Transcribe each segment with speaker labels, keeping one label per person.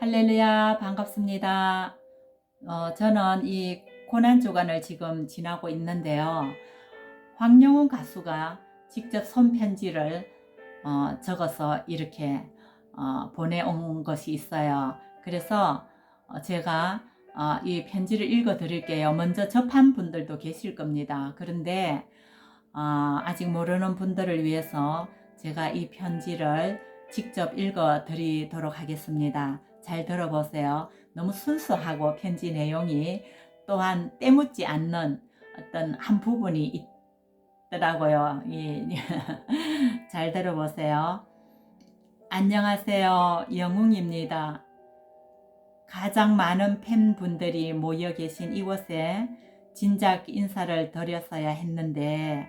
Speaker 1: 할렐루야 반갑습니다. 어, 저는 이 고난 주간을 지금 지나고 있는데요. 황영훈 가수가 직접 손편지를 어, 적어서 이렇게 어, 보내온 것이 있어요. 그래서 어, 제가 어, 이 편지를 읽어 드릴게요. 먼저 접한 분들도 계실 겁니다. 그런데 어, 아직 모르는 분들을 위해서 제가 이 편지를 직접 읽어 드리도록 하겠습니다. 잘 들어보세요. 너무 순수하고 편지 내용이 또한 때묻지 않는 어떤 한 부분이 있더라고요. 예. 잘 들어보세요. 안녕하세요. 영웅입니다. 가장 많은 팬분들이 모여 계신 이곳에 진작 인사를 드렸어야 했는데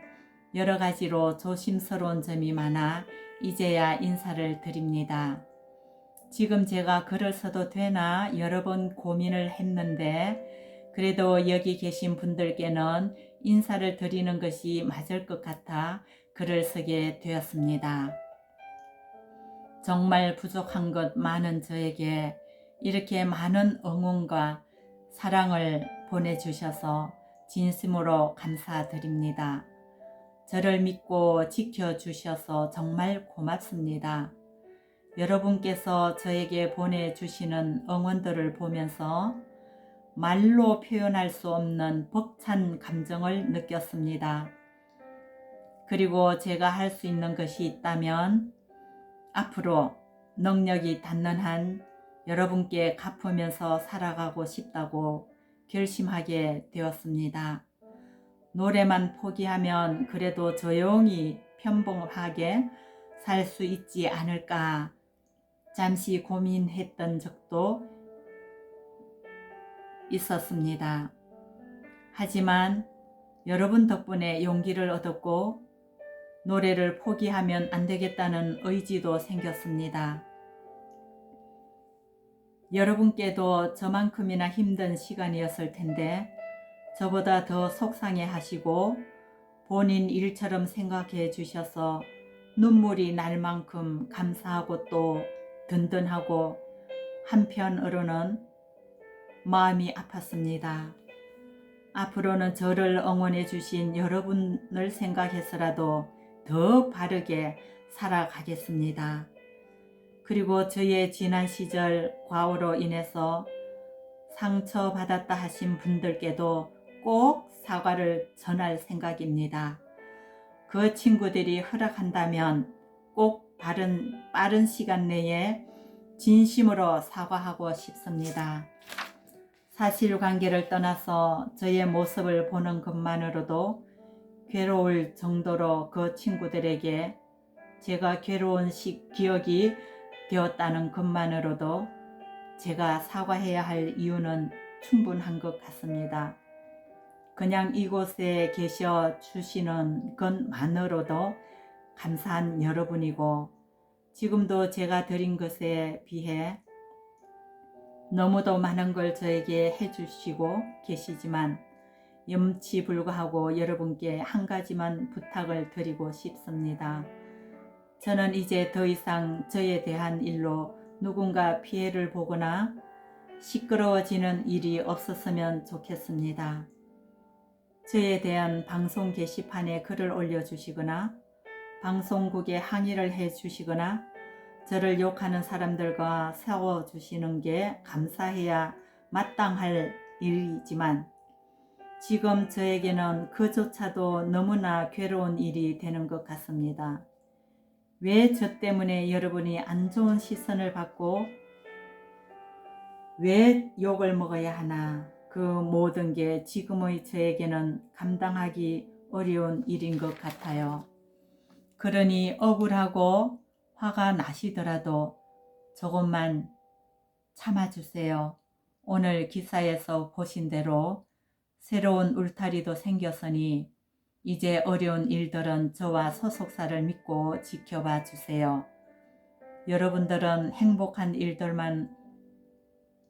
Speaker 1: 여러 가지로 조심스러운 점이 많아 이제야 인사를 드립니다. 지금 제가 글을 써도 되나 여러 번 고민을 했는데 그래도 여기 계신 분들께는 인사를 드리는 것이 맞을 것 같아 글을 쓰게 되었습니다. 정말 부족한 것 많은 저에게 이렇게 많은 응원과 사랑을 보내주셔서 진심으로 감사드립니다. 저를 믿고 지켜주셔서 정말 고맙습니다. 여러분께서 저에게 보내주시는 응원들을 보면서 말로 표현할 수 없는 벅찬 감정을 느꼈습니다. 그리고 제가 할 수 있는 것이 있다면 앞으로 능력이 닿는 한 여러분께 갚으면서 살아가고 싶다고 결심하게 되었습니다. 노래만 포기하면 그래도 조용히 평범하게 살 수 있지 않을까 잠시 고민했던 적도 있었습니다. 하지만 여러분 덕분에 용기를 얻었고 노래를 포기하면 안 되겠다는 의지도 생겼습니다. 여러분께도 저만큼이나 힘든 시간이었을 텐데 저보다 더 속상해 하시고 본인 일처럼 생각해 주셔서 눈물이 날 만큼 감사하고 또 든든하고 한편으로는 마음이 아팠습니다. 앞으로는 저를 응원해 주신 여러분을 생각해서라도 더 바르게 살아가겠습니다. 그리고 저의 지난 시절 과오로 인해서 상처받았다 하신 분들께도 꼭 사과를 전할 생각입니다. 그 친구들이 허락한다면 꼭 빠른, 빠른 시간 내에 진심으로 사과하고 싶습니다. 사실관계를 떠나서 저의 모습을 보는 것만으로도 괴로울 정도로 그 친구들에게 제가 괴로운 시, 기억이 되었다는 것만으로도 제가 사과해야 할 이유는 충분한 것 같습니다. 그냥 이곳에 계셔 주시는 것만으로도 감사한 여러분이고 지금도 제가 드린 것에 비해 너무도 많은 걸 저에게 해주시고 계시지만 염치 불구하고 여러분께 한 가지만 부탁을 드리고 싶습니다. 저는 이제 더 이상 저에 대한 일로 누군가 피해를 보거나 시끄러워지는 일이 없었으면 좋겠습니다. 저에 대한 방송 게시판에 글을 올려주시거나 방송국에 항의를 해 주시거나 저를 욕하는 사람들과 세워 주시는 게 감사해야 마땅할 일이지만 지금 저에게는 그조차도 너무나 괴로운 일이 되는 것 같습니다. 왜 저 때문에 여러분이 안 좋은 시선을 받고 왜 욕을 먹어야 하나 그 모든 게 지금의 저에게는 감당하기 어려운 일인 것 같아요. 그러니 억울하고 화가 나시더라도 조금만 참아주세요. 오늘 기사에서 보신 대로 새로운 울타리도 생겼으니 이제 어려운 일들은 저와 소속사를 믿고 지켜봐 주세요. 여러분들은 행복한 일들만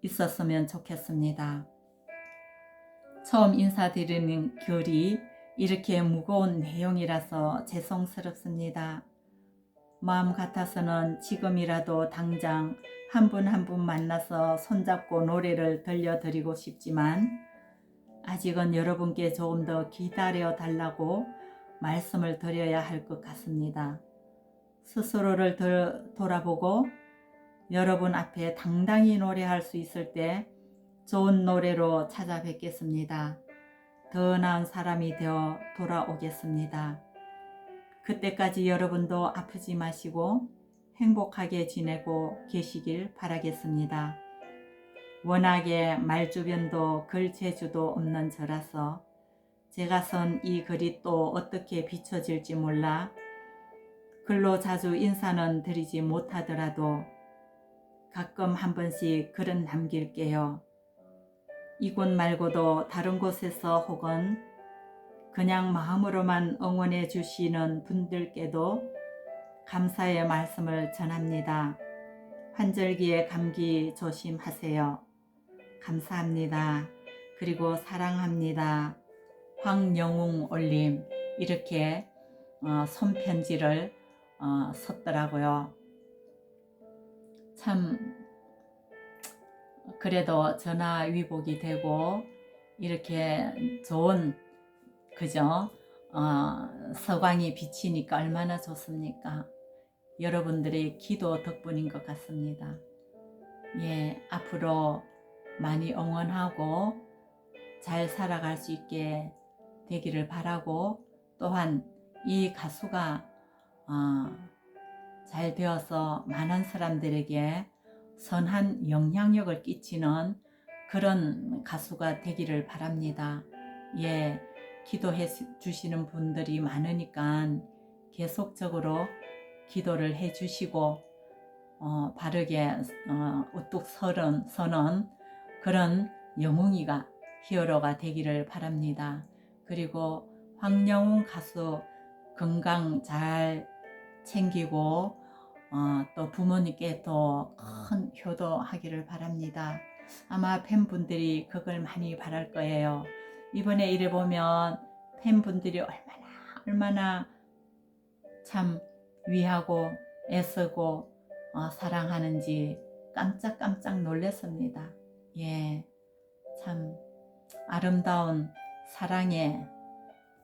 Speaker 1: 있었으면 좋겠습니다. 처음 인사드리는 글이 이렇게 무거운 내용이라서 죄송스럽습니다. 마음 같아서는 지금이라도 당장 한 분 한 분 만나서 손잡고 노래를 들려드리고 싶지만 아직은 여러분께 조금 더 기다려 달라고 말씀을 드려야 할 것 같습니다. 스스로를 들- 돌아보고 여러분 앞에 당당히 노래할 수 있을 때 좋은 노래로 찾아뵙겠습니다. 더 나은 사람이 되어 돌아오겠습니다. 그때까지 여러분도 아프지 마시고 행복하게 지내고 계시길 바라겠습니다. 워낙에 말주변도 글재주도 없는 저라서 제가 쓴 이 글이 또 어떻게 비춰질지 몰라 글로 자주 인사는 드리지 못하더라도 가끔 한 번씩 글은 남길게요. 이곳 말고도 다른 곳에서 혹은 그냥 마음으로만 응원해 주시는 분들께도 감사의 말씀을 전합니다. 환절기에 감기 조심하세요. 감사합니다. 그리고 사랑합니다. 황영웅 올림 이렇게 어, 손편지를 어, 썼더라고요. 참 그래도 전화 위복이 되고 이렇게 좋은 그죠? 어, 서광이 비치니까 얼마나 좋습니까? 여러분들의 기도 덕분인 것 같습니다. 예, 앞으로 많이 응원하고 잘 살아갈 수 있게 되기를 바라고 또한 이 가수가 어, 잘 되어서 많은 사람들에게 선한 영향력을 끼치는 그런 가수가 되기를 바랍니다. 예, 기도해 주시는 분들이 많으니까 계속적으로 기도를 해 주시고 어, 바르게 어, 우뚝 서는, 서는 그런 영웅이가 히어로가 되기를 바랍니다. 그리고 황영웅 가수 건강 잘 챙기고 어, 또 부모님께 또큰 효도하기를 바랍니다. 아마 팬분들이 그걸 많이 바랄 거예요. 이번에 이래 보면 팬분들이 얼마나 얼마나 참 위하고 애쓰고 어, 사랑하는지 깜짝깜짝 놀랐습니다. 예, 참 아름다운 사랑의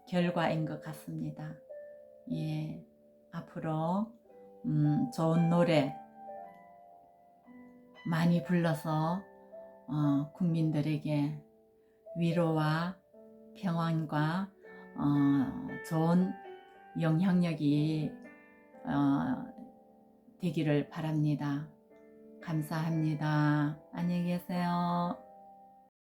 Speaker 1: 결과인 것 같습니다. 예, 앞으로 음, 좋은 노래 많이 불러서 어, 국민들에게 위로와 평안과 어, 좋은 영향력이 어, 되기를 바랍니다. 감사합니다. 안녕히 계세요.